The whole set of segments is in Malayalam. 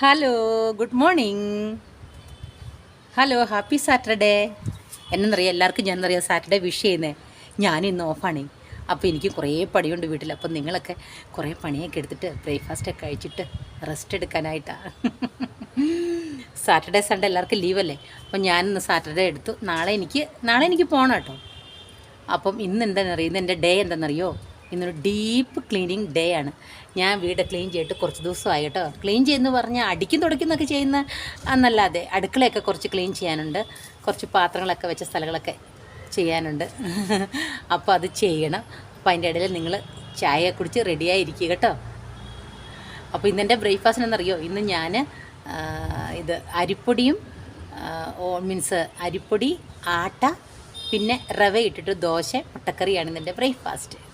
Hello good morning hello happy Saturday എന്നറിയാം എല്ലാവർക്കും ഞാൻ അറിയാം സാറ്റർഡേ വിഷ് ചെയ്യുന്നത് ഞാൻ ഇന്ന് ഓഫാണ് അപ്പോൾ എനിക്ക് കുറേ പണിയുണ്ട് വീട്ടിൽ അപ്പം നിങ്ങളൊക്കെ കുറേ പണിയൊക്കെ എടുത്തിട്ട് ബ്രേക്ക്ഫാസ്റ്റൊക്കെ കഴിച്ചിട്ട് റെസ്റ്റ് എടുക്കാനായിട്ടാണ് സാറ്റർഡേ സൺഡേ എല്ലാവർക്കും ലീവല്ലേ അപ്പം ഞാൻ ഇന്ന് സാറ്റർഡേ എടുത്തു. നാളെ എനിക്ക് നാളെ എനിക്ക് പോകണം കേട്ടോ. അപ്പം ഇന്ന് എന്താണെന്നറിയോ? ഇന്ന് എന്റെ ഡേ എന്താണെന്നറിയോ? ഇന്നൊരു ഡീപ്പ് ക്ലീനിങ് ഡേ ആണ്. ഞാൻ വീട് ക്ലീൻ ചെയ്തിട്ട് കുറച്ച് ദിവസമായി കേട്ടോ. ക്ലീൻ ചെയ്യുന്നു പറഞ്ഞാൽ അടിക്കും തുടക്കുന്നൊക്കെ ചെയ്യുന്ന എന്നല്ലാതെ അടുക്കളയൊക്കെ കുറച്ച് ക്ലീൻ ചെയ്യാനുണ്ട്. കുറച്ച് പാത്രങ്ങളൊക്കെ വെച്ച സ്ഥലങ്ങളൊക്കെ ചെയ്യാനുണ്ട്. അപ്പോൾ അത് ചെയ്യണം. അപ്പോൾ അതിന്റെ ഇടയിൽ നിങ്ങൾ ചായ കുടിച്ച് റെഡിയായിരിക്കുക കേട്ടോ. അപ്പോൾ ഇന്നെന്റെ ബ്രേക്ക്ഫാസ്റ്റിന് എന്നറിയോ ഇന്ന് ഞാൻ ഇത് അരിപ്പൊടിയും മീൻസ് അരിപ്പൊടി ആട്ട പിന്നെ റവ ഇട്ടിട്ട് ദോശ മുട്ടക്കറിയാണ് ഇതിന്റെ ബ്രേക്ക്ഫാസ്റ്റ്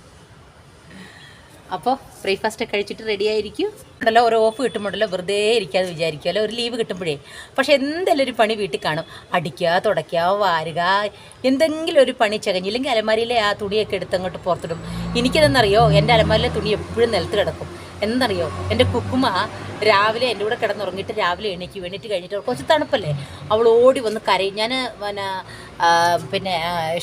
അപ്പോൾ ബ്രേക്ക്ഫാസ്റ്റ് കഴിച്ചിട്ട് റെഡി ആയിരിക്കും. ഉണ്ടല്ലോ ഒരു ഓഫ് കിട്ടുമ്പോഴല്ലോ വെറുതെ ഇരിക്കാതെ വിചാരിക്കുമല്ലോ ഒരു ലീവ് കിട്ടുമ്പോഴേ. പക്ഷേ എന്തെങ്കിലും ഒരു പണി വീട്ടിൽ കാണും. അടിക്കുക തുടയ്ക്കുക വാരുക എന്തെങ്കിലും ഒരു പണി ചകഞ്ഞില്ലെങ്കിൽ അലമാരിയിലെ ആ തുണിയൊക്കെ എടുത്ത് അങ്ങോട്ട് പുറത്തിടും. എനിക്കതെന്നറിയോ എന്റെ അലമാരിയിലെ തുണി എപ്പോഴും നിലത്ത് കിടക്കും. എന്നറിയോ എന്റെ കുക്കുമ രാവിലെ എന്റെ കൂടെ കിടന്നുറങ്ങിയിട്ട് രാവിലെ എണീക്കും എണീറ്റ് കഴിഞ്ഞിട്ട് കുറച്ച് തണുപ്പല്ലേ? അവൾ ഓടി വന്ന് കരയും. ഞാൻ പിന്നെ പിന്നെ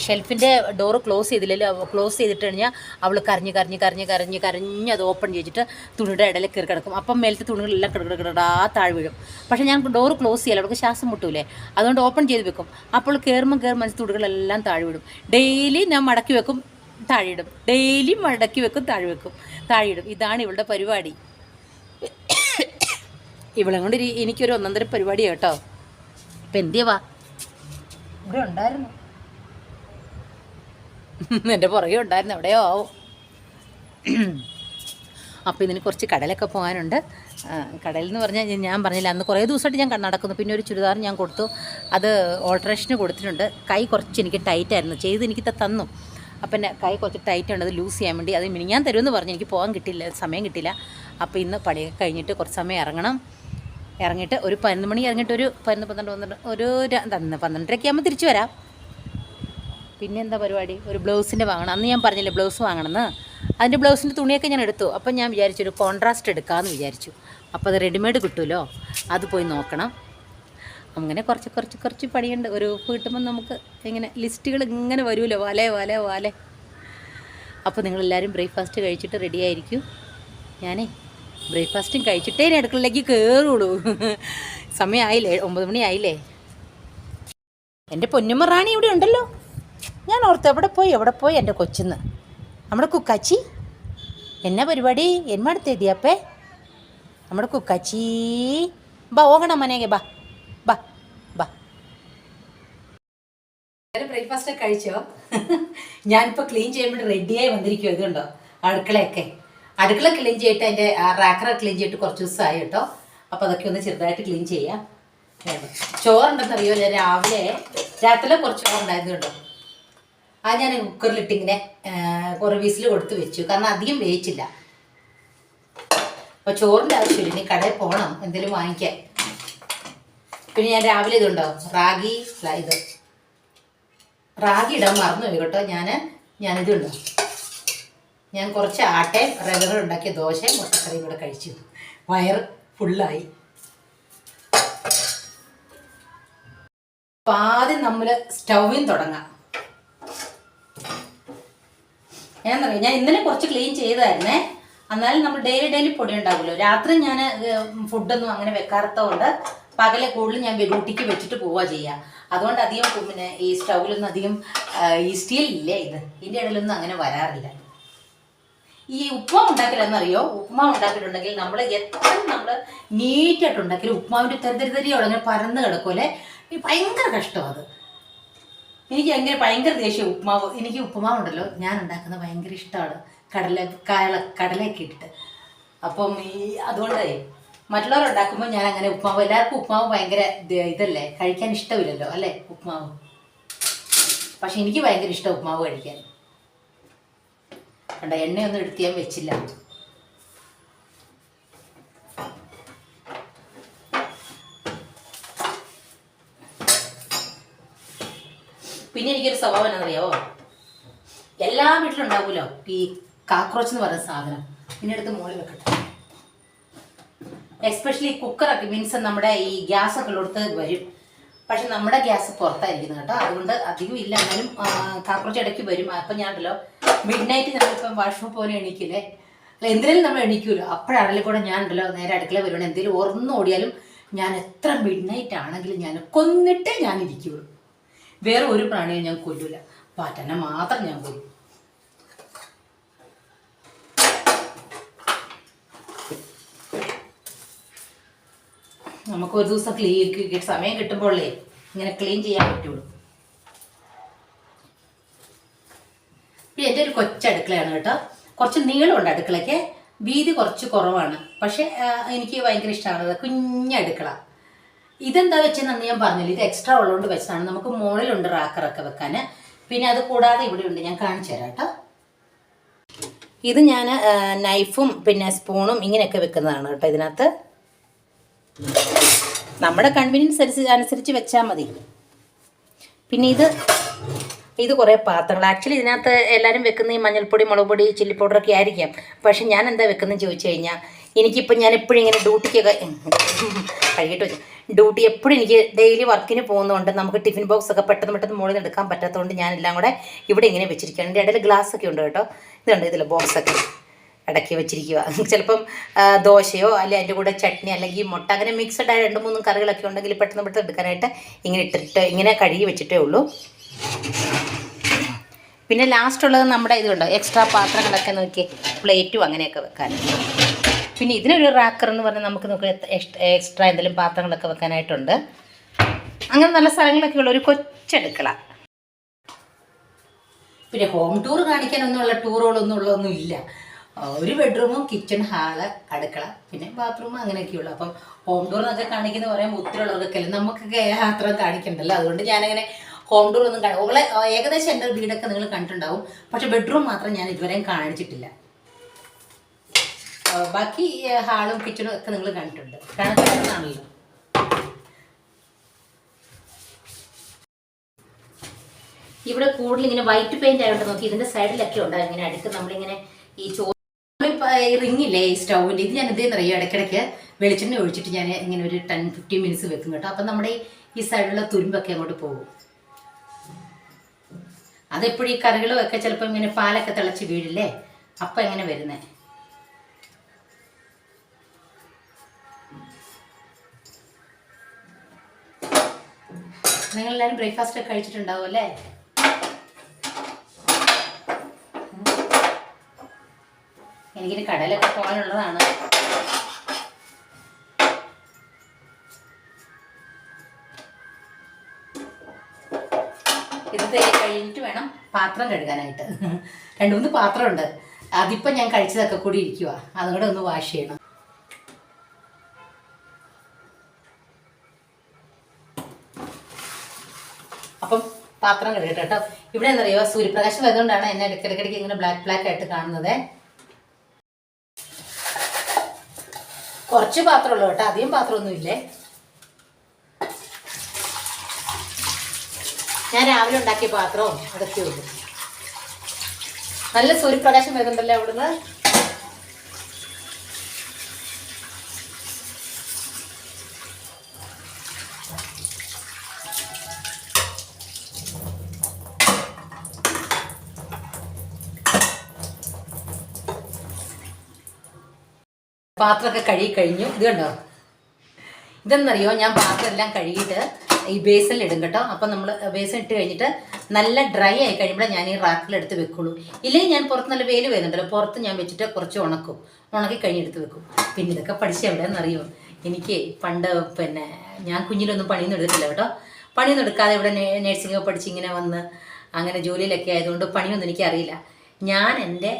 ഷെൽഫിന്റെ ഡോറ് ക്ലോസ് ചെയ്തില്ലല്ലോ ക്ലോസ് ചെയ്തിട്ട് കഴിഞ്ഞാൽ അവൾ കരഞ്ഞ് കരഞ്ഞ് കരഞ്ഞ് കരഞ്ഞ് കരഞ്ഞ് അത് ഓപ്പൺ ചെയ്തിട്ട് തുണിയുടെ ഇടയിൽ കയറി കിടക്കും. അപ്പം മേലത്തെ തുണികളെല്ലാം കിടക്കിടക്കിടാ താഴ് വീഴും. പക്ഷേ ഞാൻ ഡോറ് ക്ലോസ് ചെയ്യല അവൾക്ക് ശ്വാസം മുട്ടൂലേ. അതുകൊണ്ട് ഓപ്പൺ ചെയ്ത് വെക്കും. അപ്പോൾ കയറുമ്പോൾ കയറുമ്പോൾ തുണികളെല്ലാം താഴെ വീഴും. ഡെയിലി ഞാൻ മടക്കി വെക്കും. താഴെയിടും. ഡെയിലി മടക്കി വെക്കും താഴെ വെക്കും. താഴെയിടും. ഇതാണ് ഇവളുടെ പരിപാടി. ഇവളെ കൊണ്ട് എനിക്കൊരു ഒന്നൊന്നര പരിപാടി കേട്ടോ. ഇപ്പം എന്തിയ വാ. ഇവിടെ ഉണ്ടായിരുന്നു. എന്റെ പുറകെ ഉണ്ടായിരുന്നു. എവിടെയോ ആവും. അപ്പോൾ ഇതിന് കുറച്ച് കടലൊക്കെ പോകാനുണ്ട്. കടൽ എന്ന് പറഞ്ഞാൽ ഞാൻ- പറഞ്ഞില്ല. അന്ന് കുറേ ദിവസമായിട്ട് ഞാൻ നടക്കുന്നു. പിന്നെ ഒരു ചുരിദാർ ഞാൻ കൊടുത്തു. അത് ഓൾട്രേഷന് കൊടുത്തിട്ടുണ്ട്. കൈ കുറച്ച് എനിക്ക് ടൈറ്റായിരുന്നു. ചെയ്ത് എനിക്ക് തന്നു. അപ്പം എന്റെ കൈ കുറച്ച് ടൈറ്റ് ഉണ്ട് അത് ലൂസ് ചെയ്യാൻ വേണ്ടി. അത് മിനിഞ്ഞാൻ തരുമെന്ന് പറഞ്ഞ്. എനിക്ക് പോകാൻ കിട്ടില്ല. സമയം കിട്ടില്ല. അപ്പോൾ ഇന്ന് പണിയൊക്കെ കഴിഞ്ഞിട്ട് കുറച്ച് സമയം ഇറങ്ങണം. ഇറങ്ങിയിട്ട് ഒരു പതിനൊന്ന് മണി ഇറങ്ങിയിട്ട് ഒരു പതിനൊന്ന് പന്ത്രണ്ട് പന്ത്രണ്ട് ഒരു പന്ത്രണ്ടരയ്ക്ക് ആകുമ്പോൾ തിരിച്ചു വരാം. പിന്നെ എന്താ പരിപാടി? ഒരു ബ്ലൗസിന്റെ വാങ്ങണം. അന്ന് ഞാൻ പറഞ്ഞില്ലേ ബ്ലൗസ് വാങ്ങണമെന്ന്. അതിന്റെ ബ്ലൗസിന്റെ തുണിയൊക്കെ ഞാൻ എടുത്തു. അപ്പം ഞാൻ വിചാരിച്ചു ഒരു കോൺട്രാസ്റ്റ് എടുക്കാമെന്ന് വിചാരിച്ചു. അപ്പോൾ അത് റെഡിമെയ്ഡ് കിട്ടുമല്ലോ. അത് പോയി നോക്കണം. അങ്ങനെ കുറച്ച് കുറച്ച് കുറച്ച് പണിയുണ്ട്. ഒരു ഉപ്പ് കിട്ടുമ്പോൾ നമുക്ക് ഇങ്ങനെ ലിസ്റ്റുകൾ ഇങ്ങനെ വരുമല്ലോ വാലെ വാലെ വാലെ. അപ്പോൾ നിങ്ങളെല്ലാവരും ബ്രേക്ക്ഫാസ്റ്റ് കഴിച്ചിട്ട് റെഡി ആയിരിക്കും. ഞാനേ ബ്രേക്ക്ഫാസ്റ്റും കഴിച്ചിട്ടേ അടുക്കളയിലേക്ക് കയറുള്ളൂ സമയമായില്ലേ ഒമ്പത് മണി ആയില്ലേ എന്റെ പൊന്നുമ്മ റാണി ഇവിടെ ഉണ്ടല്ലോ. ഞാൻ ഓർത്ത് എവിടെ പോയി? എവിടെ പോയി എന്റെ കൊച്ചിന്ന്? നമ്മുടെ കുക്കാച്ചി? എന്നാ പരിപാടി? എന്മടുത്ത് എത്തിയപ്പേ നമ്മുടെ കുക്കാച്ചി. ബാ ഓകണം മനേಗೆ ബാ ബാ ബാ ബ്രേക്ക്ഫാസ്റ്റ് ഒക്കെ കഴിച്ചോ? ഞാനിപ്പോൾ ക്ലീൻ ചെയ്യുമ്പോൾ റെഡിയായി വന്നിരിക്കും ഇതുണ്ടോ അടുക്കളയൊക്കെ. അടുക്കള ക്ലീൻ ചെയ്തിട്ട് അതിന്റെ റാക്കറ ക്ലീൻ ചെയ്തിട്ട് കുറച്ച് ദിവസമായി കേട്ടോ. അപ്പോൾ അതൊക്കെ ഒന്ന് ചെറുതായിട്ട് ക്ലീൻ ചെയ്യാം. ചോറുണ്ടെന്നറിയോ? ഞാൻ രാവിലെ രാത്രി കുറച്ച് ചോറുണ്ടായിരുന്നു കണ്ടോ? ആ ഞാൻ കുക്കറിൽ ഇട്ടിങ്ങനെ കുറേ വിസിൽ കൊടുത്ത് വെച്ചു. കാരണം അധികം വേയിച്ചില്ല അപ്പോൾ ചോറിന്റെ ആവശ്യമില്ല. ഇനി കടയിൽ പോകണം. എന്തെങ്കിലും വാങ്ങിക്കാൻ. പിന്നെ ഞാൻ രാവിലെ ഇതുണ്ടോ? റാഗി ഇത്. റാഗി ഇടാൻ മറന്നു പോയി കേട്ടോ ഞാൻ ഞാനിതുണ്ടോ ഞാൻ കുറച്ച് ആട്ടയും റവറും ഉണ്ടാക്കിയ ദോശയും മുട്ടക്കറിയും കൂടെ കഴിച്ചു. വയറ് ഫുള്ളായി. അപ്പം ആദ്യം നമ്മൾ സ്റ്റൗവിൽ തുടങ്ങാം. ഞാൻ പറയാം ഞാൻ ഇന്നലെ കുറച്ച് ക്ലീൻ ചെയ്തായിരുന്നേ. എന്നാലും നമ്മൾ ഡെയിലി ഡെയിലി പൊടി ഉണ്ടാവുമല്ലോ. രാത്രി ഞാൻ ഫുഡൊന്നും അങ്ങനെ വെക്കാത്തതുകൊണ്ട് പകലെ കൂടുതൽ ഞാൻ ഡ്യൂട്ടിക്ക് വെച്ചിട്ട് പോവുക ചെയ്യുക അതുകൊണ്ട് അധികം പിന്നെ ഈ സ്റ്റൗവിലൊന്നും അധികം ഈ സ്റ്റീൽ ഇല്ലേ ഇത്? ഇതിന്റെ ഇടയിലൊന്നും അങ്ങനെ വരാറില്ല. ഈ ഉപ്മാവ് ഉണ്ടാക്കലെന്നറിയോ ഉപ്മാവ് ഉണ്ടാക്കിയിട്ടുണ്ടെങ്കിൽ നമ്മൾ എത്ര നമ്മൾ നീറ്റായിട്ട് ഉണ്ടാക്കിയാലും ഉപ്മാവിന്റെ അവിടെ അങ്ങനെ പരന്ന് കിടക്കുമല്ലേ ഭയങ്കര കഷ്ടമാണ് അത്. എനിക്ക് ഭയങ്കര ഭയങ്കര ദേഷ്യം ഉപ്മാവ്. എനിക്ക് ഉപ്പുമാവ് ഉണ്ടല്ലോ. ഞാൻ ഉണ്ടാക്കുന്നത് ഭയങ്കര ഇഷ്ടമാണ്. കടല കടല കടലയൊക്കെ ഇട്ടിട്ട്. അപ്പം ഈ അതുകൊണ്ടേ മറ്റുള്ളവർ ഉണ്ടാക്കുമ്പോൾ ഞാൻ അങ്ങനെ ഉപ്മാവ് എല്ലാവർക്കും ഉപ്മാവ് ഭയങ്കര ഇതല്ലേ? കഴിക്കാൻ ഇഷ്ടമില്ലല്ലോ അല്ലേ? ഉപ്മാവ് പക്ഷെ എനിക്ക് ഭയങ്കര ഇഷ്ടം ഉപ്മാവ് കഴിക്കാൻ. കണ്ട എണ്ണയൊന്നും എടുത്ത് ഞാൻ വെച്ചില്ല. പിന്നെ എനിക്കൊരു സ്വഭാവം എന്നറിയാവോ എല്ലാ വീട്ടിലും ഉണ്ടാവുമല്ലോ ഈ കാക്രോച്ച് എന്ന് പറയുന്ന സാധനം. പിന്നെ അടുത്ത് മുകളിൽ വെക്കട്ടെ. എസ്പെഷ്യലി കുക്കറൊക്കെ മീൻസ് നമ്മുടെ ഈ ഗ്യാസ് ഒക്കെ ഉള്ളിടത്ത് വരും. പക്ഷെ നമ്മുടെ ഗ്യാസ് പുറത്തായിരിക്കുന്നത് കേട്ടോ. അതുകൊണ്ട് അധികം ഇല്ല. എന്നാലും ഇടയ്ക്ക് വരും. അപ്പം ഞാനല്ലോ മിഡ് നൈറ്റ് നമ്മളിപ്പം വാഷ്റൂം പോലെ എണീക്കില്ലേ? അല്ല എന്തിനും നമ്മൾ എണീക്കുമല്ലോ അപ്പോഴാണെങ്കിലും കൂടെ ഞാനുണ്ടല്ലോ നേരെ അടുക്കള വരുവാണ്. എന്തെങ്കിലും ഓർന്നു ഓടിയാലും ഞാൻ എത്ര മിഡ് നൈറ്റ് ആണെങ്കിലും ഞാൻ കൊന്നിട്ടേ ഞാൻ ഇരിക്കുകയുള്ളൂ വേറെ ഒരു പ്രാണിയും ഞാൻ കൊല്ലൂല. പാറ്റനെ മാത്രം ഞാൻ കൊല്ലും. നമുക്ക് ഒരു ദിവസം ക്ലീൻ സമയം കിട്ടുമ്പോഴേ ഇങ്ങനെ ക്ലീൻ ചെയ്യാൻ പറ്റുള്ളൂ. പിന്നെ എന്റെ ഒരു കൊച്ചടുക്കളയാണ് കേട്ടോ. കുറച്ച് നീളമുണ്ട് അടുക്കളയ്ക്ക് വീതി കുറച്ച് കുറവാണ്. പക്ഷെ എനിക്ക് ഭയങ്കര ഇഷ്ടമാണ്. കുഞ്ഞടുക്കള ഇതെന്താ വെച്ചെന്ന് അന്ന് ഞാൻ പറഞ്ഞില്ല? ഇത് എക്സ്ട്രാ ഉള്ളതുകൊണ്ട് വെച്ചതാണ്. നമുക്ക് മുകളിലുണ്ട് റാക്കറൊക്കെ വെക്കാൻ. പിന്നെ അത് കൂടാതെ ഇവിടെ ഉണ്ട്. ഞാൻ കാണിച്ചു തരാം കേട്ടോ. ഇത് ഞാൻ നൈഫും പിന്നെ സ്പൂണും ഇങ്ങനെയൊക്കെ വെക്കുന്നതാണ് കേട്ടോ ഇതിനകത്ത്. നമ്മുടെ കൺവീനിയൻസ് അനുസരിച്ച് അനുസരിച്ച് വെച്ചാൽ മതി. പിന്നെ ഇത് ഇത് കുറേ പാത്രങ്ങൾ. ആക്ച്വലി ഇതിനകത്ത് എല്ലാവരും വെക്കുന്ന ഈ മഞ്ഞൾപ്പൊടി മുളക് പൊടി ചില്ലി പൗഡറൊക്കെ ആയിരിക്കാം. പക്ഷെ ഞാൻ എന്താ വെക്കുന്നത് ചോദിച്ചു കഴിഞ്ഞാൽ എനിക്കിപ്പോൾ ഞാൻ എപ്പോഴും ഇങ്ങനെ ഡ്യൂട്ടിക്കൊക്കെ കഴുകിയിട്ട് വെച്ചു. ഡ്യൂട്ടി എപ്പോഴും എനിക്ക് ഡെയിലി വർക്കിന് പോകുന്നതുകൊണ്ട് നമുക്ക് ടിഫിൻ ബോക്സ് ഒക്കെ പെട്ടെന്ന് പെട്ടെന്ന് മുകളിൽ എടുക്കാൻ പറ്റാത്തതുകൊണ്ട് ഞാൻ എല്ലാം കൂടെ ഇവിടെ ഇങ്ങനെ വെച്ചിരിക്കുകയാണ്. എന്റെ ഇടയിൽ ഗ്ലാസ് ഒക്കെ ഉണ്ട് കേട്ടോ. ഇതുണ്ട് ഇതിൽ ബോക്സൊക്കെ ഇടയ്ക്ക് വെച്ചിരിക്കുക ചിലപ്പം ദോശയോ അല്ലെ അതിന്റെ കൂടെ ചട്നി അല്ലെങ്കിൽ മുട്ട അങ്ങനെ മിക്സഡ് ആയ രണ്ട് മൂന്നും കറികളൊക്കെ ഉണ്ടെങ്കിൽ പെട്ടെന്ന് പെട്ടെന്ന് എടുക്കാനായിട്ട് ഇങ്ങനെ ഇട്ടിട്ട് ഇങ്ങനെ കഴുകി വെച്ചിട്ടേ ഉള്ളൂ. പിന്നെ ലാസ്റ്റ് ഉള്ളത് നമ്മുടെ ഇതുണ്ടോ എക്സ്ട്രാ പാത്രങ്ങളൊക്കെ നോക്കി പ്ലേറ്റും അങ്ങനെയൊക്കെ വെക്കാൻ. പിന്നെ ഇതിനൊരു റാക്കർ എന്ന് പറഞ്ഞാൽ നമുക്ക് നോക്കി എക്സ്ട്രാ എന്തെങ്കിലും പാത്രങ്ങളൊക്കെ വെക്കാനായിട്ടുണ്ട്. അങ്ങനെ നല്ല സ്ഥലങ്ങളൊക്കെ ഉള്ള ഒരു കൊച്ചടുക്കള. പിന്നെ ഹോം ടൂർ കാണിക്കാനൊന്നുമുള്ള ടൂറുകളൊന്നും ഉള്ളതൊന്നും ഇല്ല ഒരു ബെഡ്റൂമും കിച്ചൺ ഹാൾ അടുക്കള പിന്നെ ബാത്റൂം അങ്ങനെയൊക്കെയുള്ളു. അപ്പം ഹോം ടൂർ എന്നൊക്കെ കാണിക്കുന്ന പറയുമ്പോൾ ഒത്തിരി നമുക്കൊക്കെ അത്ര കാണിക്കണ്ടല്ലോ? അതുകൊണ്ട് ഞാനങ്ങനെ ഹോം ടൂർ ഒന്നും കാണും ഓളെ ഏകദേശം എന്റെ വീടൊക്കെ നിങ്ങൾ കണ്ടിട്ടുണ്ടാവും. പക്ഷെ ബെഡ്റൂം മാത്രം ഞാൻ ഇതുവരെയും കാണിച്ചിട്ടില്ല. ബാക്കി ഹാളും കിച്ചണും ഒക്കെ നിങ്ങൾ കണ്ടിട്ടുണ്ട്. കാണാണല്ലോ ഇവിടെ കൂടുതൽ ഇങ്ങനെ വൈറ്റ് പെയിന്റ് ആയിട്ട് നോക്കി ഇതിന്റെ സൈഡിലൊക്കെ ഉണ്ടാകും ഇങ്ങനെ അടുത്ത് നമ്മളിങ്ങനെ ഈ ചോ റിംഗ് ഇല്ലേ ഈ സ്റ്റൗവിന്റെ ഇത് ഞാൻ എന്തെന്ന് അറിയാം ഇടയ്ക്കിടയ്ക്ക് വെളിച്ചെണ്ണ ഒഴിച്ചിട്ട് ഞാൻ ഇങ്ങനെ ഒരു ടെൻ ഫിഫ്റ്റീൻ മിനിറ്റ്സ് വെക്കും കേട്ടോ. അപ്പം നമ്മുടെ ഈ- ഈ സൈഡിലുള്ള തുരുമ്പൊക്കെ അങ്ങോട്ട് പോകും. അതെപ്പോഴും ഈ കറികളും ഒക്കെ ചിലപ്പോൾ ഇങ്ങനെ പാലൊക്കെ തിളച്ച് വീഴില്ലേ? അപ്പം എങ്ങനെ വരുന്നേ? നിങ്ങളെല്ലാവരും ബ്രേക്ക്ഫാസ്റ്റ് ഒക്കെ കഴിച്ചിട്ടുണ്ടാവും അല്ലേ എനിക്കിനി കടയിലൊക്കെ പോകാനുള്ളതാണ്. ഇത് കഴിഞ്ഞിട്ട് വേണം പാത്രം കഴുകാനായിട്ട്. രണ്ട് മൂന്ന് പാത്രമുണ്ട്. അതിപ്പം ഞാൻ കഴിച്ചതൊക്കെ കൂടി ഇരിക്കുക അതുകൂടെ ഒന്ന് വാഷ് ചെയ്യണം. അപ്പം പാത്രം കഴുകട്ടെ കേട്ടോ. ഇവിടെ എന്നറിയോ സൂര്യപ്രകാശം വരുന്നതുകൊണ്ടാണ് എന്നെ ഇടയ്ക്കിടയ്ക്ക് ഇങ്ങനെ ബ്ലാക്ക് ബ്ലാക്ക് ആയിട്ട് കാണുന്നത്. കുറച്ച് പാത്രമുള്ളൂ കേട്ടോ. അധികം പാത്രമൊന്നും ഇല്ലേ? ഞാൻ രാവിലെ ഉണ്ടാക്കിയ പാത്രവും അതൊക്കെ ഉള്ളൂ. നല്ല സൂര്യപ്രകാശം വരുന്നുണ്ടല്ലോ അവിടുന്ന്. പാത്രമൊക്കെ കഴുകി കഴിഞ്ഞു. ഇത് കണ്ടോ? ഇതെന്നറിയോ? ഞാൻ പാത്രം എല്ലാം കഴുകിയിട്ട് ഈ ബേസിൽ ഇടും കേട്ടോ. അപ്പം നമ്മൾ ബേസിൽ ഇട്ട് കഴിഞ്ഞിട്ട് നല്ല ഡ്രൈ ആയി കഴിയുമ്പോൾ ഞാൻ ഈ റാക്കിൽ എടുത്ത് വെക്കുള്ളൂ. ഇല്ലെങ്കിൽ ഞാൻ പുറത്ത് നല്ല വെയിൽ വരുന്നുണ്ടല്ലോ. പുറത്ത് ഞാൻ വെച്ചിട്ട് കുറച്ച് ഉണക്കും. ഉണക്കി കഴിഞ്ഞെടുത്ത് വെക്കും. പിന്നെ ഇതൊക്കെ പഠിച്ച എവിടെയെന്നറിയോ? എനിക്ക് പണ്ട് പിന്നെ ഞാൻ കുഞ്ഞിലൊന്നും പണിയൊന്നും എടുത്തിട്ടില്ല കേട്ടോ. പണിയൊന്നും എടുക്കാതെ ഇവിടെ നേഴ്സിംഗ് ഒക്കെ പഠിച്ച് ഇങ്ങനെ വന്ന് അങ്ങനെ ജോലിയിലൊക്കെ ആയതുകൊണ്ട് പണിയൊന്നും എനിക്കറിയില്ല. ഞാൻ എന്റെ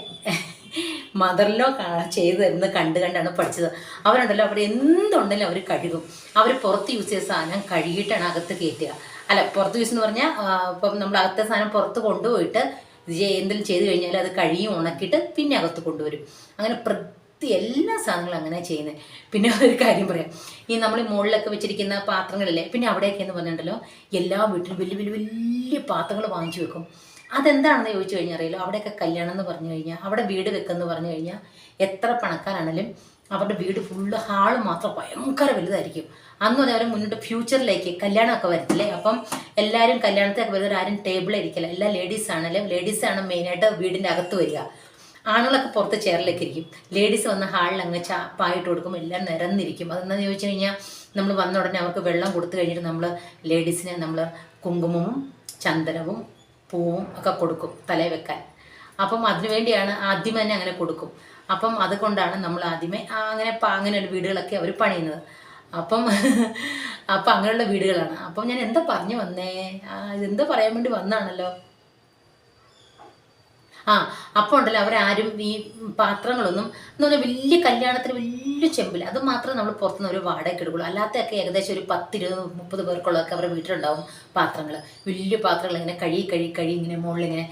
മദറിലോ ചെയ്തു തരുന്നത് കണ്ട് കണ്ടാണ് പഠിച്ചത്. അവരുണ്ടല്ലോ അവിടെ എന്തുണ്ടെങ്കിലും അവർ കഴുകും. അവർ പുറത്ത് യൂസ് ചെയ്ത സാധനം കഴുകിയിട്ടാണ് അകത്ത് കയറ്റുക അല്ല പുറത്ത് യൂസ് എന്ന് പറഞ്ഞാൽ ഇപ്പം നമ്മൾ അകത്തെ സാധനം പുറത്ത് കൊണ്ടുപോയിട്ട് എന്തെങ്കിലും ചെയ്ത് കഴിഞ്ഞാൽ അത് കഴുകി ഉണക്കിയിട്ട് പിന്നെ അകത്ത് കൊണ്ടുവരും. അങ്ങനെ പ്രതി എല്ലാ സാധനങ്ങളും അങ്ങനെ ചെയ്യുന്നത്. പിന്നെ ഒരു കാര്യം പറയാം. ഈ നമ്മൾ മുകളിലൊക്കെ വെച്ചിരിക്കുന്ന പാത്രങ്ങളില്ലേ പിന്നെ അവിടെയൊക്കെ എന്ന് പറഞ്ഞിട്ടുണ്ടല്ലോ എല്ലാ വീട്ടിലും വലിയ വലിയ വലിയ പാത്രങ്ങൾ വാങ്ങിച്ചു വെക്കും. അതെന്താണെന്ന് ചോദിച്ചു കഴിഞ്ഞാൽ അറിയില്ല. അവിടെയൊക്കെ കല്യാണം എന്ന് പറഞ്ഞു കഴിഞ്ഞാൽ അവിടെ വീട് വെക്കെന്ന് പറഞ്ഞു കഴിഞ്ഞാൽ എത്ര പണക്കാരാണെങ്കിലും അവരുടെ വീട് ഫുള്ള് ഹാൾ മാത്രം ഭയങ്കര വലുതായിരിക്കും. അന്ന് അവർ മുന്നോട്ട് ഫ്യൂച്ചറിലേക്ക് കല്യാണമൊക്കെ വരത്തില്ലേ? അപ്പം എല്ലാവരും കല്യാണത്തിനൊക്കെ വരുന്നവർ ആരും ടേബിൾ ഇരിക്കില്ല. എല്ലാ ലേഡീസ് ആണല്ലേ? ആണ് മെയിനായിട്ട് വീടിന്റെ അകത്ത് വരിക. ആണുങ്ങളൊക്കെ പുറത്ത് ചെയറിലേക്ക് ഇരിക്കും. ലേഡീസ് വന്ന ഹാളിൽ അങ്ങ് ചാ പായിട്ട് കൊടുക്കും. എല്ലാം നിരന്നിരിക്കും. അതെന്താണെന്ന് ചോദിച്ചു കഴിഞ്ഞാൽ നമ്മൾ വന്ന ഉടനെ അവർക്ക് വെള്ളം കൊടുത്തു കഴിഞ്ഞിട്ട് നമ്മൾ ലേഡീസിനെ നമ്മൾ കുങ്കുമവും ചന്ദനവും പൂവും ഒക്കെ കൊടുക്കും തലേ വെക്കാൻ. അപ്പം അതിനുവേണ്ടിയാണ് ആദ്യം തന്നെ അങ്ങനെ കൊടുക്കും. അപ്പം അതുകൊണ്ടാണ് നമ്മൾ ആദ്യമേ അങ്ങനെ അങ്ങനെ വീടുകളൊക്കെ അവർ പണിയുന്നത്. അപ്പം അപ്പം അങ്ങനെയുള്ള വീടുകളാണ്. അപ്പം ഞാൻ എന്താ പറഞ്ഞു വന്നേ? ഇതെന്താ പറയാൻ വേണ്ടി വന്നാണല്ലോ ആ അപ്പോൾ ഉണ്ടല്ലോ അവരാരും ഈ പാത്രങ്ങളൊന്നും എന്ന് പറഞ്ഞാൽ വലിയ കല്യാണത്തിന് വലിയ ചെമ്പിൽ അത് മാത്രമേ നമ്മൾ പുറത്തുനിന്ന് ഒരു വാടകയ്ക്ക് എടുക്കുള്ളൂ. അല്ലാത്തൊക്കെ ഏകദേശം ഒരു പത്തിരുപത് മുപ്പത് പേർക്കുള്ളതൊക്കെ അവരുടെ വീട്ടിലുണ്ടാവും പാത്രങ്ങൾ വലിയ പാത്രങ്ങൾ ഇങ്ങനെ കഴി കഴി കഴി ഇങ്ങനെ മുകളിൽ ഇങ്ങനെ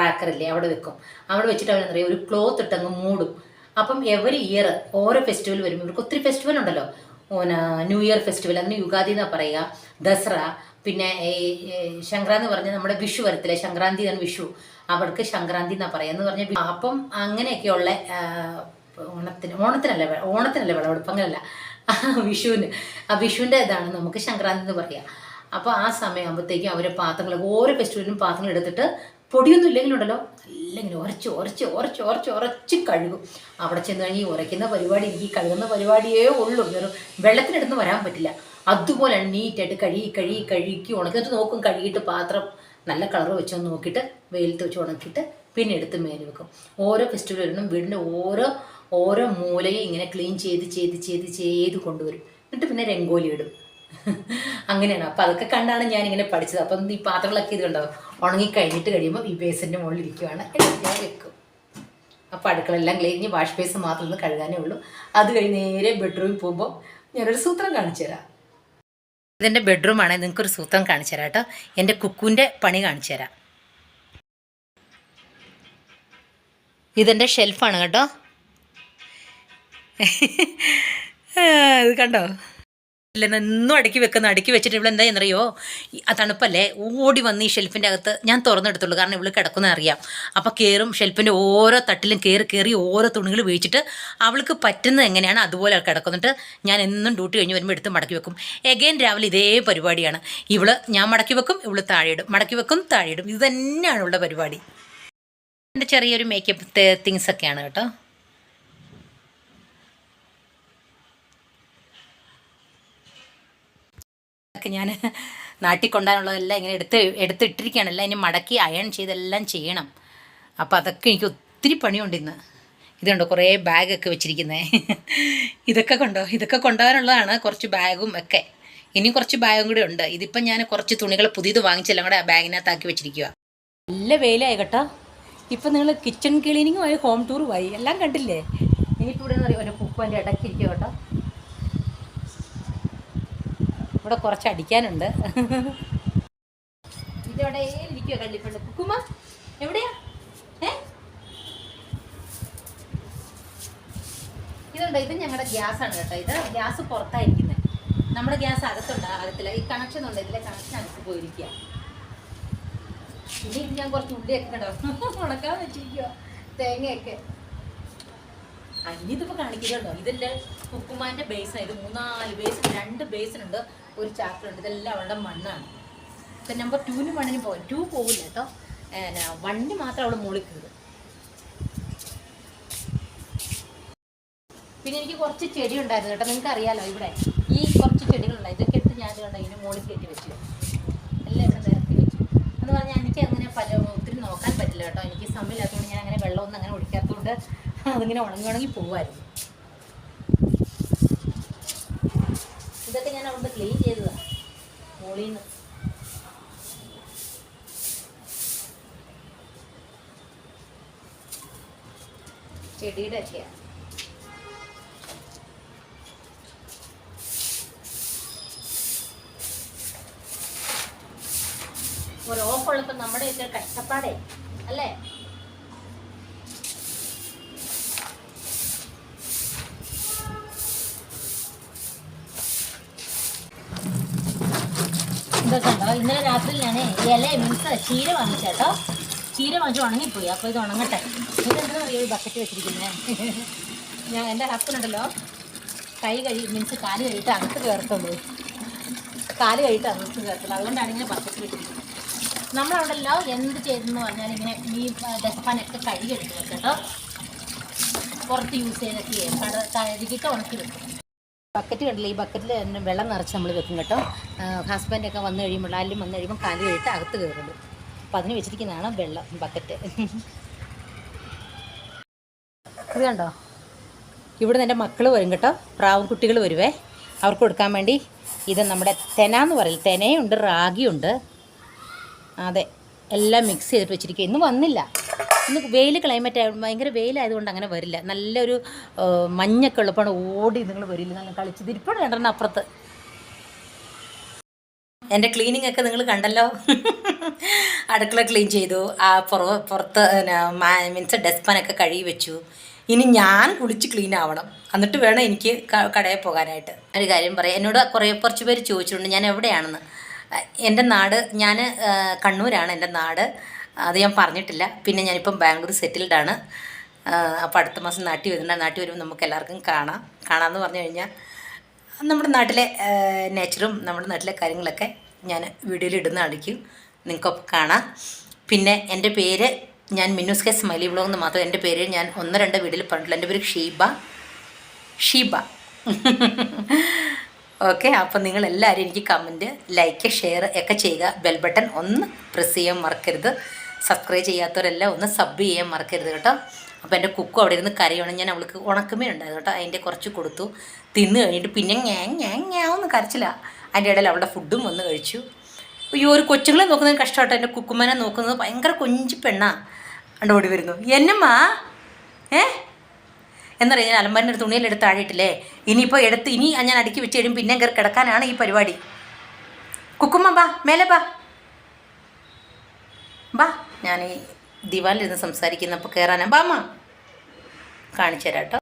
റാക്കറില്ലേ അവിടെ വെക്കും. അവിടെ വെച്ചിട്ട് അവരെന്താ ഒരു ക്ലോത്ത് ഇട്ടങ്ങ് മൂടും. അപ്പം എവറി ഇയർ ഓരോ ഫെസ്റ്റിവൽ വരുമ്പോൾ ഇവർക്ക് ഒത്തിരി ഫെസ്റ്റിവൽ ഉണ്ടല്ലോ. ന്യൂ ഇയർ ഫെസ്റ്റിവൽ അതിന് യുഗാദി എന്നാ പറയുക ദസറ പിന്നെ ശങ്കരാന്ന് പറഞ്ഞാൽ നമ്മുടെ വിഷു വരത്തില്ലേ ശങ്കരാന്തി വിഷു. അവർക്ക് സംക്രാന്തി എന്നാ പറയുക എന്ന് പറഞ്ഞ അപ്പം അങ്ങനെയൊക്കെയുള്ള ഓണത്തിന് ഓണത്തിനല്ല ഓണത്തിനല്ല വിളവെടുപ്പ്? അങ്ങനല്ല. വിഷുവിന്. ആ വിഷുവിന്റെ ഇതാണ് നമുക്ക് സംക്രാന്തി എന്ന് പറയുക അപ്പോൾ ആ സമയമാകുമ്പോഴത്തേക്കും അവരെ പാത്രങ്ങൾ ഓരോ ഫെസ്റ്റിവലിനും പാത്രങ്ങൾ എടുത്തിട്ട് പൊടിയൊന്നും ഇല്ലെങ്കിലുണ്ടല്ലോ. അല്ലെങ്കിൽ ഇങ്ങനെ ഉരച്ച് ഉരച്ച് ഉരച്ച് ഉരച്ച് ഉരച്ച് കഴുകും. അവിടെ ചെന്ന് കഴിഞ്ഞ് ഈ ഉരയ്ക്കുന്ന പരിപാടി ഈ കഴുകുന്ന പരിപാടിയേ ഉള്ളൂ. വെറും വെള്ളത്തിനടുത്ത് വരാൻ പറ്റില്ല. അതുപോലെ നീറ്റായിട്ട് കഴുകി കഴുകി കഴുകി ഉണക്കിയിട്ട് നോക്കും കഴുകിയിട്ട് പാത്രം നല്ല കളർ വെച്ചൊന്ന് നോക്കിയിട്ട് വെയിലത്ത് വെച്ച് ഉണക്കിയിട്ട് പിന്നെ എടുത്ത് മേലെ വെക്കും. ഓരോ ഫെസ്റ്റിവൽ വരുന്നു വീടിന്റെ ഓരോ ഓരോ മൂലയും ഇങ്ങനെ ക്ലീൻ ചെയ്ത് ചെയ്ത് ചെയ്ത് ചെയ്ത് കൊണ്ടുവരും. എന്നിട്ട് പിന്നെ രംഗോലി ഇടും. അങ്ങനെയാണ്. അപ്പം അതൊക്കെ കണ്ടാണ് ഞാൻ ഇങ്ങനെ പഠിച്ചത്. അപ്പം ഈ പാത്രങ്ങളൊക്കെ ഇത് കണ്ടോ? ഉണങ്ങി കഴിഞ്ഞിട്ട് കഴിയുമ്പോൾ ഈ ബേസിന്റെ മുകളിൽ ഇരിക്കുവാണ്. ഞാൻ വെക്കും. അപ്പോൾ അടുക്കളെല്ലാം കഴിഞ്ഞ് വാഷ് ബേസ് മാത്രം ഒന്ന് കഴുകാനേ ഉള്ളൂ. അത് കഴിഞ്ഞ് നേരെ ബെഡ്റൂമിൽ പോകുമ്പോൾ ഞാനൊരു സൂത്രം കാണിച്ചു തരാം ഇതെന്റെ ബെഡ്റൂമാണ് നിങ്ങൾക്കൊരു സൂത്രം കാണിച്ചു തരാം കേട്ടോ. എന്റെ കുക്കുവിന്റെ പണി കാണിച്ചു തരാം. ഇതെന്റെ ഷെൽഫാണ് കേട്ടോ. ഇത് കണ്ടോ? ഇല്ല എന്നും അടുക്കി വെക്കുന്ന അടുക്കി വെച്ചിട്ട് ഇവിടെ എന്താ എന്നറിയോ ആ തണുപ്പല്ലേ? ഓടി വന്ന് ഈ ഷെൽഫിന്റെ അകത്ത് ഞാൻ തുറന്നെടുത്തുള്ളൂ കാരണം ഇവൾ കിടക്കുന്ന അറിയാം. അപ്പോൾ കയറും ഷെൽഫിന്റെ ഓരോ തട്ടിലും കയറി കയറി ഓരോ തുണികൾ വീഴിച്ചിട്ട് അവൾക്ക് പറ്റുന്നത് എങ്ങനെയാണ്? അതുപോലെ കിടക്കുന്നിട്ട് ഞാൻ എന്നും ഡ്യൂട്ടി കഴിഞ്ഞ് വരുമ്പോൾ എടുത്ത് മടക്കി വെക്കും. എഗെയിൻ രാവിലെ ഇതേ പരിപാടിയാണ്. ഇവൾ ഞാൻ മടക്കി വെക്കും ഇവൾ താഴെയിടും. മടക്കി വെക്കും താഴെയിടും. ഇത് തന്നെയാണ് ഇവളുടെ പരിപാടി. എന്റെ ചെറിയൊരു മേക്കപ്പ് തിങ്സൊക്കെയാണ് കേട്ടോ. ഒക്കെ ഞാൻ നാട്ടിൽ കൊണ്ടുപോകാനുള്ളതെല്ലാം ഇങ്ങനെ എടുത്ത് എടുത്തിട്ടിരിക്കുകയാണ്. എല്ലാം ഇനി മടക്കി അയൺ ചെയ്തെല്ലാം ചെയ്യണം. അപ്പോൾ അതൊക്കെ എനിക്ക് ഒത്തിരി പണിയുണ്ട് ഇന്ന്. ഇതുണ്ടോ കുറേ ബാഗൊക്കെ വെച്ചിരിക്കുന്നത് ഇതൊക്കെ കൊണ്ടോ ഇതൊക്കെ കൊണ്ടുപോകാനുള്ളതാണ് കുറച്ച് ബാഗും ഒക്കെ. ഇനി കുറച്ച് ബാഗും കൂടെ ഉണ്ട്. ഇതിപ്പം ഞാൻ കുറച്ച് തുണികൾ പുതിയത് വാങ്ങിച്ചെല്ലാം കൂടെ ആ ബാഗിനകത്താക്കി വെച്ചിരിക്കുക നല്ല വെയിലായി കേട്ടോ. ഇപ്പം നിങ്ങൾ കിച്ചൺ ക്ലീനിങ്ങുമായി ഹോം ടൂറുമായി എല്ലാം കണ്ടില്ലേ? ഇനിയിപ്പോൾ ഇവിടെ ഒരു ഇടയ്ക്ക് ഇടയ്ക്കിരിക്കുക കേട്ടോ. ഇവിടെ കുറച്ച് അടിക്കാനുണ്ട്. ഇതെവിടെ ഇരിക്കുക കള്ളിപ്പണ്ട് കുക്കുമ എവിടെയാ? ഏ? ഇത് ഞങ്ങളുടെ ഗ്യാസ് ആണ് കേട്ടോ ഇത്. ഗ്യാസ് പുറത്തായിരിക്കുന്നത് നമ്മുടെ ഗ്യാസ് അകത്തുണ്ട് അകത്തില്ല. ഈ കണക്ഷൻ ഉണ്ട് ഇതിലെ കണക്ഷൻ അകത്ത് പോയിരിക്കുക ഇനി ഞാൻ കുറച്ച് ഉള്ളിയൊക്കെ കണ്ടോ? ഉണക്കാൻ വെച്ചിരിക്കുക തേങ്ങയൊക്കെ. ഇതിപ്പോ കാണിക്കുന്നുണ്ടോ? ഇതിന്റെ കുക്കുമാന്റെ ബേസാണ് ഇത് മൂന്നാൽ ബേസിന് രണ്ട് ബേസിനുണ്ട് ഒരു ചാപ്റ്റർ ഉണ്ട്. ഇതെല്ലാം അവളുടെ മണ്ണാണ്. ഇപ്പം നമ്പർ ടൂവിന് മണ്ണിന് പോകും. ടു പോകില്ല കേട്ടോ. എന്നാ വണ്ണിന് മാത്രം അവൾ മുകളിൽ കയറും. പിന്നെ എനിക്ക് കുറച്ച് ചെടി ഉണ്ടായിരുന്നു കേട്ടോ. നിങ്ങൾക്ക് അറിയാലോ ഇവിടെ. ഈ കുറച്ച് ചെടികളുണ്ടായി ഇതൊക്കെ എടുത്ത് ഞാൻ കണ്ടോ ഇതിന് മുകളിൽ കയറ്റി വെച്ചു. എല്ലാം ഇവിടെ നിരത്തി വെച്ചു. എന്ന് പറഞ്ഞാൽ എനിക്ക് അങ്ങനെ പല ഒത്തിരി നോക്കാൻ പറ്റില്ല കേട്ടോ. എനിക്ക് സമയമില്ലാത്തതുകൊണ്ട് ഞാൻ അങ്ങനെ വെള്ളമൊന്നും അങ്ങനെ ഒഴിക്കാത്തതുകൊണ്ട് അതിങ്ങനെ ഉണങ്ങി ഉണങ്ങി പോവായിരുന്നു ഇതൊക്കെ ഞാൻ അവിടെ ക്ലീൻ ചെയ്തതാണ് നിന്ന് ചെടിയുടെ ഒക്കെയാണ് ഒരു ഓഫുള്ളപ്പോൾ നമ്മുടെയൊക്കെ കഷ്ടപ്പാടേ അല്ലേ? ഉണ്ടോ ഇന്നലെ രാത്രി ഞാൻ ഇല മീൻസ് ചീര വാങ്ങിച്ചേട്ടോ ചീര വാങ്ങിച്ച് ഉണങ്ങിപ്പോയി. അപ്പോൾ ഇത് ഉണങ്ങട്ടെ. ഇതെന്താ അറിയോ ബക്കറ്റ് വെച്ചിരിക്കുന്നത് ഞാൻ എന്റെ ഹസ്ബൻഡ് ഉണ്ടല്ലോ. കൈ കഴി മീൻസ് കാൽ കഴിയിട്ട് അകത്ത് കയറത്തുള്ളൂ കാൽ കഴിയിട്ട് അകത്ത് കയറത്തുള്ളൂ അതുകൊണ്ടാണ് ഇങ്ങനെ ബക്കറ്റ് വെച്ചിരിക്കുന്നത് നമ്മളവിടെല്ലോ എന്ത് ചെയ്തെന്ന് പറഞ്ഞാൽ ഇങ്ങനെ ഈ ഡസ്റ്റ്പാനൊക്കെ കഴുകി എടുത്ത് വെക്കും കേട്ടോ പുറത്ത് യൂസ് ചെയ്തൊക്കെ കട കഴുകിയിട്ട് ഉണക്കി വെക്കും. ബക്കറ്റ് കണ്ടില്ല? ഈ ബക്കറ്റിൽ തന്നെ വെള്ളം നിറച്ച് നമ്മൾ വെക്കും കേട്ടോ. ഹസ്ബൻഡൊക്കെ വന്നു കഴിയുമ്പോൾ ആരും വന്നു കഴിയുമ്പോൾ കാലി കഴിയിട്ട് അകത്ത് കയറുള്ളൂ അപ്പം അതിന് വെച്ചിരിക്കുന്നതാണ് വെള്ളം ബക്കറ്റ് ഇത് കണ്ടോ? ഇവിടെ എന്റെ മക്കൾ വരും കേട്ടോ. പ്രാവും കുട്ടികൾ വരുവേ. അവർക്ക് കൊടുക്കാൻ വേണ്ടി ഇത് നമ്മുടെ തെന എന്ന് പറയും. തെനയുണ്ട് റാഗിയുണ്ട്. അതെ. എല്ലാം മിക്സ് ചെയ്തിട്ട് വെച്ചിരിക്കുക ഇന്ന് വന്നില്ല. ഇന്ന് വെയിൽ ക്ലൈമറ്റ് ആയ ഭയങ്കര വെയിലായതുകൊണ്ട് അങ്ങനെ വരില്ല. നല്ലൊരു മഞ്ഞൊക്കെ ഉള്ളപ്പോൾ ഓടി നിങ്ങൾ വരില്ല. നല്ല കളിച്ച് തിരിപ്പോടെ രണ്ടെണ്ണം അപ്പുറത്ത്. എന്റെ ക്ലീനിങ് ഒക്കെ നിങ്ങൾ കണ്ടല്ലോ. അടുക്കള ക്ലീൻ ചെയ്തു. ആ പുറ പുറത്ത് മീൻസ് ഡസ്റ്റ്ബിനൊക്കെ കഴുകി വെച്ചു. ഇനി ഞാൻ കുളിച്ച് ക്ലീൻ ആവണം. എന്നിട്ട് വേണം എനിക്ക് കടയിൽ പോകാനായിട്ട്. ഒരു കാര്യം പറയാം. എന്നോട് കുറേ കുറച്ച് പേര് ചോദിച്ചിട്ടുണ്ട്. ഞാൻ എവിടെയാണെന്ന്. എന്റെ നാട് ഞാൻ കണ്ണൂരാണ് എന്റെ നാട്. അത് ഞാൻ പറഞ്ഞിട്ടില്ല. പിന്നെ ഞാനിപ്പം ബാംഗ്ലൂർ സെറ്റിൽഡ് ആണ് അപ്പോൾ അടുത്ത മാസം നാട്ടിൽ വരുന്നുണ്ട്. നാട്ടിൽ വരുമ്പോൾ നമുക്ക് എല്ലാവർക്കും കാണാം. കാണാമെന്ന് പറഞ്ഞു കഴിഞ്ഞാൽ നമ്മുടെ നാട്ടിലെ നേച്ചറും നമ്മുടെ നാട്ടിലെ കാര്യങ്ങളൊക്കെ ഞാൻ വീഡിയോയിൽ ഇടുന്ന അടിക്കും നിങ്ങൾക്കൊപ്പം കാണാം. പിന്നെ എന്റെ പേര് ഞാൻ മിന്നൂസ് കെ സ്മൈലി ബ്ലോഗ് എന്ന് മാത്രം എന്റെ പേര് ഞാൻ ഒന്ന് രണ്ട് വീഡിയോയിൽ പറഞ്ഞിട്ടില്ല. എന്റെ പേര് ഷീബ. ഷീബ. ഓക്കെ അപ്പോൾ നിങ്ങൾ എല്ലാവരും എനിക്ക് കമന്റ് ലൈക്ക് ഷെയർ ഒക്കെ ചെയ്യുക. ബെൽ ബട്ടൺ ഒന്ന് പ്രസ് ചെയ്യാൻ മറക്കരുത്. സബ്സ്ക്രൈബ് ചെയ്യാത്തവരെല്ലാം ഒന്ന് സബ് ചെയ്യാൻ മറക്കരുത് കേട്ടോ. അപ്പോൾ എന്റെ കുക്കും അവിടെ ഇരുന്ന് കരയണം ഞാൻ അവൾക്ക് ഉണക്കമേ ഉണ്ടായിരുന്നു കേട്ടോ. അതിന്റെ കുറച്ച് കൊടുത്തു. തിന്ന് കഴിഞ്ഞിട്ട് പിന്നെ ഞാൻ ഞാൻ ഞാന്ന് കരച്ചില്ല. അതിന്റെ ഇടയിൽ അവളുടെ ഫുഡും വന്ന് കഴിച്ചു. ഈ ഒരു കൊച്ചുങ്ങളെ നോക്കുന്നത് കഷ്ടമാട്ടോ. എന്റെ കുക്കുമ്മനെ നോക്കുന്നത് ഭയങ്കര കൊഞ്ചി പെണ്ണാ. കണ്ട് ഓടി വരുന്നു. എന്നമ്മാ? ഏ? എന്നറിയാം ഞാൻ അലമ്പാരിന്റെ തുണിയെല്ലാം എടുത്ത് താഴെയിട്ടില്ലേ? ഇനിയിപ്പോൾ എടുത്ത് ഇനി ഞാൻ അടുക്കി വെച്ച് കഴിയും പിന്നെ കയറി കിടക്കാനാണ് ഈ പരിപാടി. കുക്കുമ്മ ബാ മേലെ ബാ ബാ ഞാൻ ഈ ദിവാലിരുന്ന് സംസാരിക്കുന്നപ്പോൾ കയറാനാ ബാ അമ്മ കാണിച്ചു തരാം കേട്ടോ.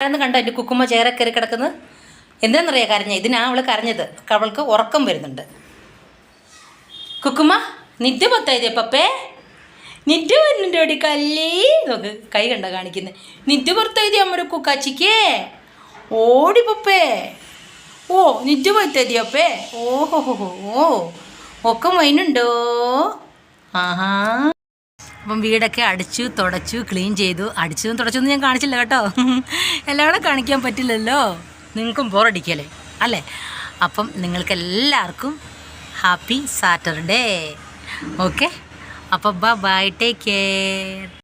ആരെന്ന് കണ്ടോ എന്റെ കുക്കുമ്മ ചേറെ കയറി കിടക്കുന്നത് എന്താണെന്നറിയാം കരഞ്ഞ? ഇതിനാ അവൾ കരഞ്ഞത്. അവൾക്ക് ഉറക്കം വരുന്നുണ്ട്. കുക്കുമ്മ നിത്യ പത്തായത് പപ്പേ നിത്യ വരുന്നുണ്ട് ഓടി കല്ലേ? നോക്ക് കൈ കണ്ട കാണിക്കുന്നത് നിന്റെ പുറത്തെഴുതി അമ്മയുടെ കുക്കാച്ചിക്കേ? ഓടി പപ്പേ. ഓ നിന്റെ പുറത്തെഴുതി അപ്പേ ഓഹോ ഹോ ഓ ഒക്കെ മൈനുണ്ടോ? ആഹാ. അപ്പം വീടൊക്കെ അടിച്ചു തുടച്ചു ക്ലീൻ ചെയ്തു. അടിച്ചതും തുടച്ചൊന്നും ഞാൻ കാണിച്ചില്ല കേട്ടോ. എല്ലാവരും കാണിക്കാൻ പറ്റില്ലല്ലോ. നിങ്ങൾക്കും ബോറടിക്കല്ലേ അല്ലേ? അപ്പം നിങ്ങൾക്ക് എല്ലാവർക്കും ഹാപ്പി സാറ്റർഡേ. ഓക്കെ? അപ്പോൾ ബൈ ടേക്ക് കെയർ